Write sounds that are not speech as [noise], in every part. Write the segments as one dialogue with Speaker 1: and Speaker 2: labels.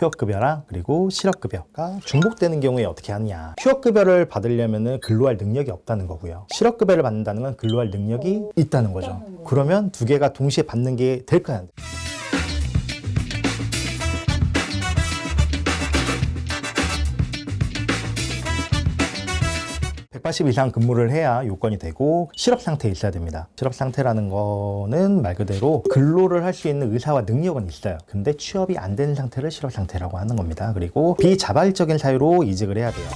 Speaker 1: 휴업급여랑 그리고 실업급여가 중복되는 경우에 어떻게 하느냐. 휴업급여를 받으려면 근로할 능력이 없다는 거고요. 실업급여를 받는다는 건 근로할 능력이 있다는 거죠.
Speaker 2: 있다는 거죠.
Speaker 1: 그러면 두 개가 동시에 받는 게 될까요? 180 이상 근무를 해야 요건이 되고 실업 상태에 있어야 됩니다. 실업 상태라는 거는 말 그대로 근로를 할 수 있는 의사와 능력은 있어요. 근데 취업이 안 되는 상태를 실업 상태라고 하는 겁니다. 그리고 비자발적인 사유로 이직을 해야 돼요.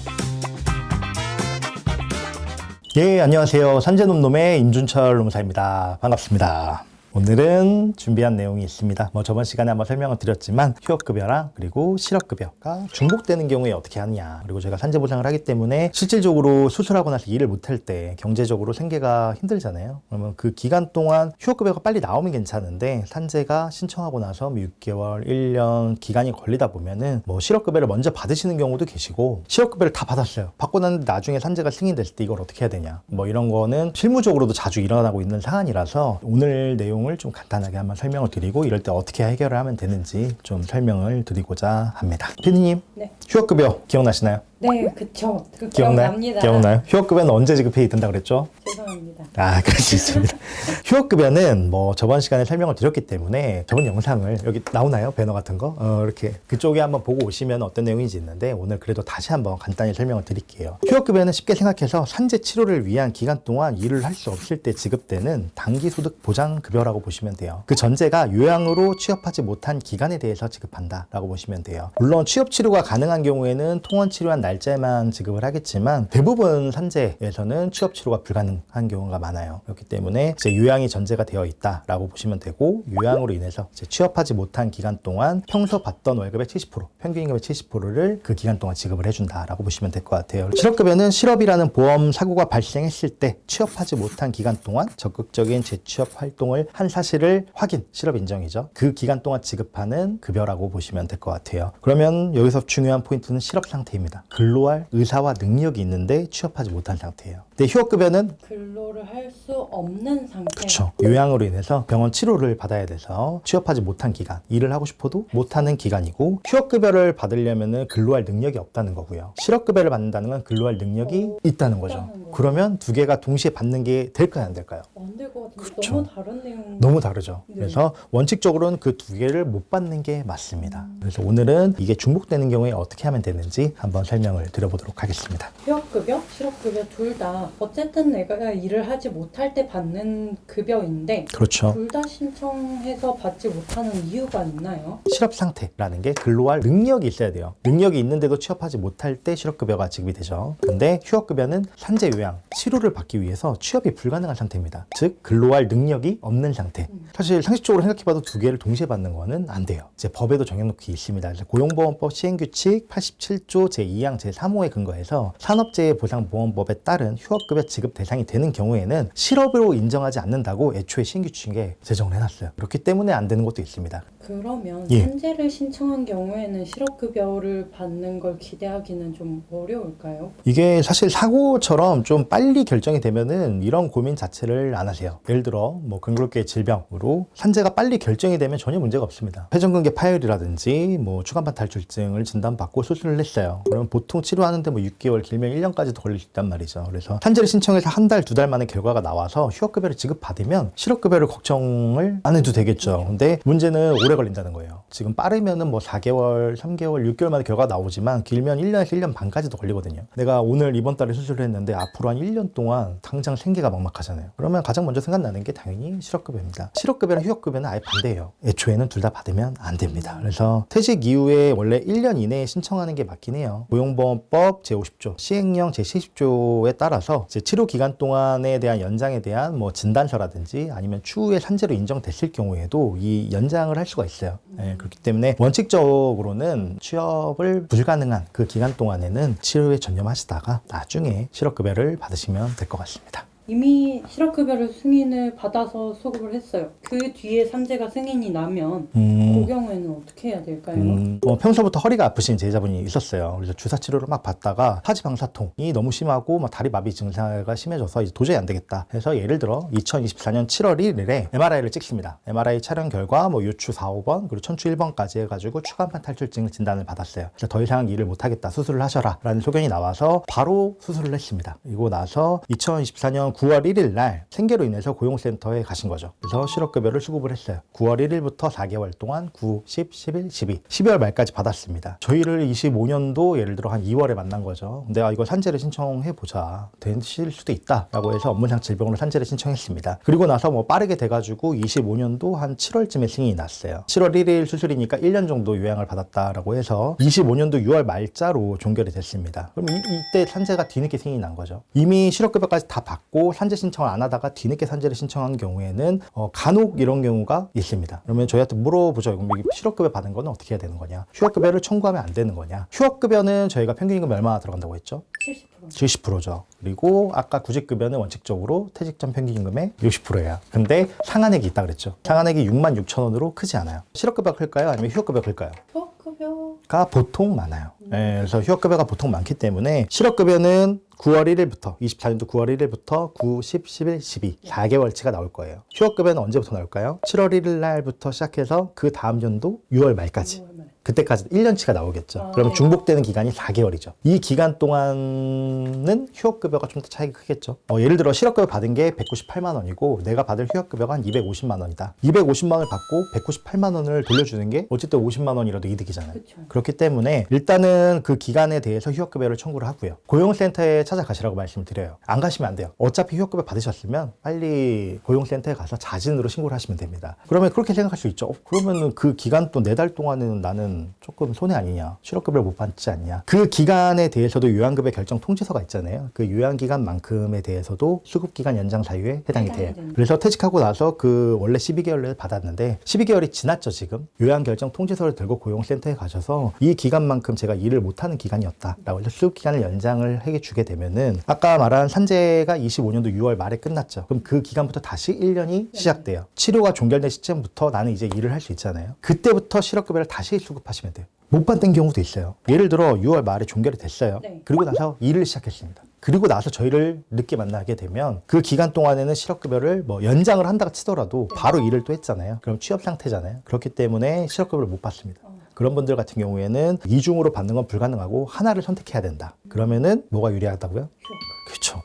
Speaker 1: 예, 안녕하세요. 산재놈놈의 임준철 노무사입니다. 반갑습니다. 오늘은 준비한 내용이 있습니다. 뭐 저번 시간에 한번 설명을 드렸지만 휴업급여랑 그리고 실업급여가 중복되는 경우에 어떻게 하느냐. 그리고 제가 산재 보상을 하기 때문에 실질적으로 수술하고 나서 일을 못할 때 경제적으로 생계가 힘들잖아요. 그러면 그 기간 동안 휴업급여가 빨리 나오면 괜찮은데 산재가 신청하고 나서 뭐 6개월, 1년 기간이 걸리다 보면은 뭐 실업급여를 먼저 받으시는 경우도 계시고 실업급여를 다 받았어요. 받고 났는데 나중에 산재가 승인됐을 때 이걸 어떻게 해야 되냐. 뭐 이런 거는 실무적으로도 자주 일어나고 있는 사안이라서 오늘 내용 을 좀 간단하게 한번 설명을 드리고 이럴 때 어떻게 해결을 하면 되는지 좀 설명을 드리고자 합니다. 피디님,
Speaker 2: 네.
Speaker 1: 휴업급여 기억나시나요?
Speaker 2: 네, 그쵸. 그
Speaker 1: 기억나요?
Speaker 2: 기억납니다.
Speaker 1: 기억나요? 휴업급여는 언제 지급해야 된다 그랬죠?
Speaker 2: 죄송합니다.
Speaker 1: 아, 그럴 수 있습니다. [laughs] 휴업급여는 뭐 저번 시간에 설명을 드렸기 때문에 저번 영상을 여기 나오나요? 배너 같은 거? 어, 이렇게 그쪽에 한번 보고 오시면 어떤 내용인지 있는데 오늘 그래도 다시 한번 간단히 설명을 드릴게요. 휴업급여는 쉽게 생각해서 산재 치료를 위한 기간 동안 일을 할 수 없을 때 지급되는 단기소득 보장급여라고 보시면 돼요. 그 전제가 요양으로 취업하지 못한 기간에 대해서 지급한다라고 보시면 돼요. 물론 취업 치료가 가능한 경우에는 통원 치료한 날 짜에만 지급을 하겠지만 대부분 산재에서는 취업 치료가 불가능한 경우가 많아요. 그렇기 때문에 이제 요양이 전제가 되어 있다라고 보시면 되고 요양으로 인해서 이제 취업하지 못한 기간 동안 평소 받던 월급의 70% 평균 임금의 70%를 그 기간 동안 지급을 해준다라고 보시면 될 것 같아요. 실업급여는 실업이라는 보험 사고가 발생했을 때 취업하지 못한 기간 동안 적극적인 재취업 활동을 한 사실을 확인 실업 인정이죠. 그 기간 동안 지급하는 급여라고 보시면 될 것 같아요. 그러면 여기서 중요한 포인트는 실업 상태입니다. 근로할 의사와 능력이 있는데 취업하지 못한 상태예요. 근데 휴업급여는
Speaker 2: 근로를 할 수 없는 상태.
Speaker 1: 그렇죠. 요양으로 인해서 병원 치료를 받아야 돼서 취업하지 못한 기간, 일을 하고 싶어도 못하는 기간이고 휴업급여를 받으려면 근로할 능력이 없다는 거고요. 실업급여를 받는다는 건 근로할 능력이
Speaker 2: 오,
Speaker 1: 있다는 거죠.
Speaker 2: 있다는 거죠.
Speaker 1: 그러면 두 개가 동시에 받는 게 될까요, 안 될까요?
Speaker 2: 안 될 것 같은데
Speaker 1: 그쵸.
Speaker 2: 너무 다른 내용.
Speaker 1: 너무 다르죠.
Speaker 2: 네.
Speaker 1: 그래서 원칙적으로는 그 두 개를 못 받는 게 맞습니다. 그래서 오늘은 이게 중복되는 경우에 어떻게 하면 되는지 한번 설명을 드려보도록 하겠습니다.
Speaker 2: 휴업급여, 실업급여 둘 다 어쨌든 내가 일을 하지 못할 때 받는 급여인데
Speaker 1: 그렇죠.
Speaker 2: 둘 다 신청해서 받지 못하는 이유가 있나요?
Speaker 1: 실업 상태라는 게 근로할 능력이 있어야 돼요. 능력이 있는데도 취업하지 못할 때 실업급여가 지급이 되죠. 근데 휴업급여는 산재 요양, 치료를 받기 위해서 취업이 불가능한 상태입니다. 즉 근로할 능력이 없는 상태. 사실 상식적으로 생각해봐도 두 개를 동시에 받는 거는 안 돼요. 이제 법에도 정해놓기 있습니다. 그래서 고용보험법 시행규칙 87조 제2항 제3호에 근거해서 산업재해보상보험법에 따른 휴업 급여 지급 대상이 되는 경우에는 실업으로 인정하지 않는다고 애초에 시행규칙에 제정을 해놨어요. 그렇기 때문에 안 되는 것도 있습니다.
Speaker 2: 그러면
Speaker 1: 예.
Speaker 2: 산재를 신청한 경우에는 실업급여를 받는 걸 기대하기는 좀 어려울까요?
Speaker 1: 이게 사실 사고처럼 좀 빨리 결정이 되면은 이런 고민 자체를 안 하세요. 예를 들어 뭐 근골계 질병으로 산재가 빨리 결정이 되면 전혀 문제가 없습니다. 회전근개 파열이라든지 뭐 추간판 탈출증을 진단받고 수술을 했어요. 그러면 보통 치료하는데 뭐 6개월 길면 1년까지도 걸릴 수 있단 말이죠. 그래서 산재를 신청해서 한 달, 두 달 만에 결과가 나와서 휴업급여를 지급받으면 실업급여를 걱정을 안 해도 되겠죠. 근데 문제는 오래 걸린다는 거예요. 지금 빠르면은 뭐 4개월, 3개월, 6개월 만에 결과가 나오지만 길면 1년에서 1년 반까지도 걸리거든요. 내가 오늘 이번 달에 수술을 했는데 앞으로 한 1년 동안 당장 생계가 막막하잖아요. 그러면 가장 먼저 생각나는 게 당연히 실업급여입니다. 실업급여랑 휴업급여는 아예 반대예요. 애초에는 둘 다 받으면 안 됩니다. 그래서 퇴직 이후에 원래 1년 이내에 신청하는 게 맞긴 해요. 고용보험법 제50조, 시행령 제70조에 따라서 이제 치료 기간 동안에 대한 연장에 대한 뭐 진단서라든지 아니면 추후에 산재로 인정됐을 경우에도 이 연장을 할 수가 있어요. 예, 그렇기 때문에 원칙적으로는 취업을 불가능한 그 기간 동안에는 치료에 전념하시다가 나중에 실업급여를 받으시면 될 것 같습니다.
Speaker 2: 이미 실업급여를 승인을 받아서 수급을 했어요. 그 뒤에 산재가 승인이 나면
Speaker 1: 음.
Speaker 2: 그 경우에는 어떻게 해야 될까요?
Speaker 1: 음, 뭐 평소부터 허리가 아프신 제자분이 있었어요. 그래서 주사 치료를 막 받다가 하지방사통이 너무 심하고 막 다리 마비 증세가 심해져서 이제 도저히 안 되겠다. 해서 예를 들어 2024년 7월 1일에 MRI를 찍습니다. MRI 촬영 결과 뭐 요추 4, 5번 그리고 천추 1번까지 해가지고 추간판 탈출증 진단을 받았어요. 그래서 더 이상 일을 못하겠다. 수술을 하셔라라는 소견이 나와서 바로 수술을 했습니다. 그리고 나서 2024년 9월 1일 날 생계로 인해서 고용센터에 가신 거죠. 그래서 실업급여를 수급을 했어요. 9월 1일부터 4개월 동안 9, 10, 11, 12, 12월 말까지 받았습니다. 저희를 25년도 예를 들어 한 2월에 만난 거죠. 내가 이거 산재를 신청해 보자. 되실 수도 있다라고 해서 업무상 질병으로 산재를 신청했습니다. 그리고 나서 뭐 빠르게 돼가지고 25년도 한 7월쯤에 승인이 났어요. 7월 1일 수술이니까 1년 정도 요양을 받았다라고 해서 25년도 6월 말자로 종결이 됐습니다. 그럼 이, 이때 산재가 뒤늦게 승인이 난 거죠. 이미 실업급여까지 다 받고 산재 신청을 안 하다가 뒤늦게 산재를 신청한 경우에는 어, 간혹 이런 경우가 있습니다. 그러면 저희한테 물어보죠. 이 실업급여 받은 거는 어떻게 해야 되는 거냐? 휴업급여를 청구하면 안 되는 거냐? 휴업급여는 저희가 평균 임금 얼마 들어간다고 했죠?
Speaker 2: 70%.
Speaker 1: 70%죠. 그리고 아까 구직급여는 원칙적으로 퇴직 전 평균 임금의 60%예요. 근데 상한액이 있다 그랬죠. 상한액이 6만 6천 원으로 크지 않아요. 실업급여 클까요? 아니면 휴업급여 클까요?
Speaker 2: 휴업급여
Speaker 1: 가 보통 많아요. 예, 그래서 휴업급여가 보통 많기 때문에 실업급여는 9월 1일부터 24년도 9월 1일부터 9, 10, 11, 12 4개월치가 나올 거예요. 휴업급여는 언제부터 나올까요? 7월 1일 날부터 시작해서 그 다음 연도 6월 말까지.
Speaker 2: 6월 말.
Speaker 1: 그때까지 1년치가 나오겠죠.
Speaker 2: 아.
Speaker 1: 그러면 중복되는 기간이 4개월이죠. 이 기간 동안은 휴업급여가 좀 더 차이가 크겠죠. 어, 예를 들어 실업급여 받은 게 198만 원이고 내가 받을 휴업급여가 한 250만 원이다. 250만 원을 받고 198만 원을 돌려주는 게 어쨌든 50만 원이라도 이득이잖아요.
Speaker 2: 그렇죠.
Speaker 1: 그렇기 때문에 일단은 그 기간에 대해서 휴업급여를 청구를 하고요. 고용센터에 찾아가시라고 말씀을 드려요. 안 가시면 안 돼요. 어차피 휴업급여 받으셨으면 빨리 고용센터에 가서 자진으로 신고를 하시면 됩니다. 그러면 그렇게 생각할 수 있죠. 어, 그러면은 그 기간 또 네 달 동안은 나는 조금 손해 아니냐. 실업급여를 못 받지 않냐. 그 기간에 대해서도 요양급여 결정 통지서가 있잖아요. 그 요양기간만큼에 대해서도 수급기간 연장 사유에 해당이 돼요. 그래서 퇴직하고 나서 그 원래 12개월을 받았는데 12개월이 지났죠 지금 요양 결정 통지서를 들고 고용센터에 가셔서 이 기간만큼 제가 일을 못하는 기간이었다라고 해서 수급 기간을 연장을 해주게 되면은 아까 말한 산재가 25년도 6월 말에 끝났죠 그럼 그 기간부터 다시 1년이 시작돼요 치료가 종결된 시점부터 나는 이제 일을 할 수 있잖아요 그때부터 실업급여를 다시 수급 하시면 돼요 못 받는 경우도 있어요 예를 들어 6월 말에 종결이 됐어요
Speaker 2: 네.
Speaker 1: 그리고 나서 일을 시작했습니다. 그리고 나서 저희를 늦게 만나게 되면 그 기간 동안에는 실업급여를 뭐 연장을 한다고 치더라도 바로 일을 또 했잖아요. 그럼 취업 상태잖아요. 그렇기 때문에 실업급여를 못 받습니다. 그런 분들 같은 경우에는 이중으로 받는 건 불가능하고 하나를 선택해야 된다. 그러면은 뭐가 유리하다고요?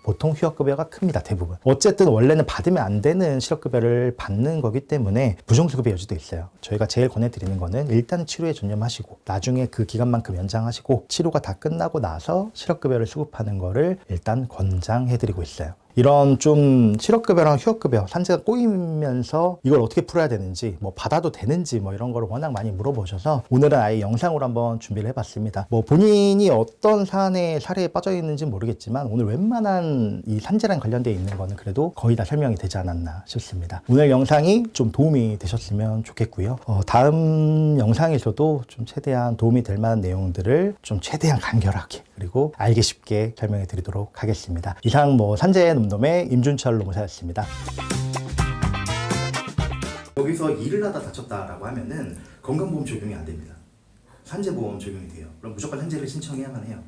Speaker 1: 보통 휴업급여가 큽니다. 대부분. 어쨌든 원래는 받으면 안 되는 실업급여를 받는 거기 때문에 부정수급의 여지도 있어요. 저희가 제일 권해드리는 거는 일단 치료에 전념하시고 나중에 그 기간만큼 연장하시고 치료가 다 끝나고 나서 실업급여를 수급하는 거를 일단 권장해드리고 있어요. 이런 좀 실업급여랑 휴업급여 산재가 꼬이면서 이걸 어떻게 풀어야 되는지 뭐 받아도 되는지 뭐 이런 거를 워낙 많이 물어보셔서 오늘은 아예 영상으로 한번 준비를 해봤습니다. 뭐 본인이 어떤 사안의 사례에 빠져 있는지 모르겠지만 오늘 웬만한 이 산재랑 관련되어 있는 거는 그래도 거의 다 설명이 되지 않았나 싶습니다. 오늘 영상이 좀 도움이 되셨으면 좋겠고요. 어, 다음 영상에서도 좀 최대한 도움이 될 만한 내용들을 좀 최대한 간결하게 그리고 알기 쉽게 설명해 드리도록 하겠습니다. 이상 뭐 산재 놈놈의 임준철 노무사였습니다. 여기서 일을 하다 다쳤다라고 하면은 건강보험 적용이 안 됩니다. 산재보험 적용이 돼요. 그럼 무조건 산재를 신청해야만 해요.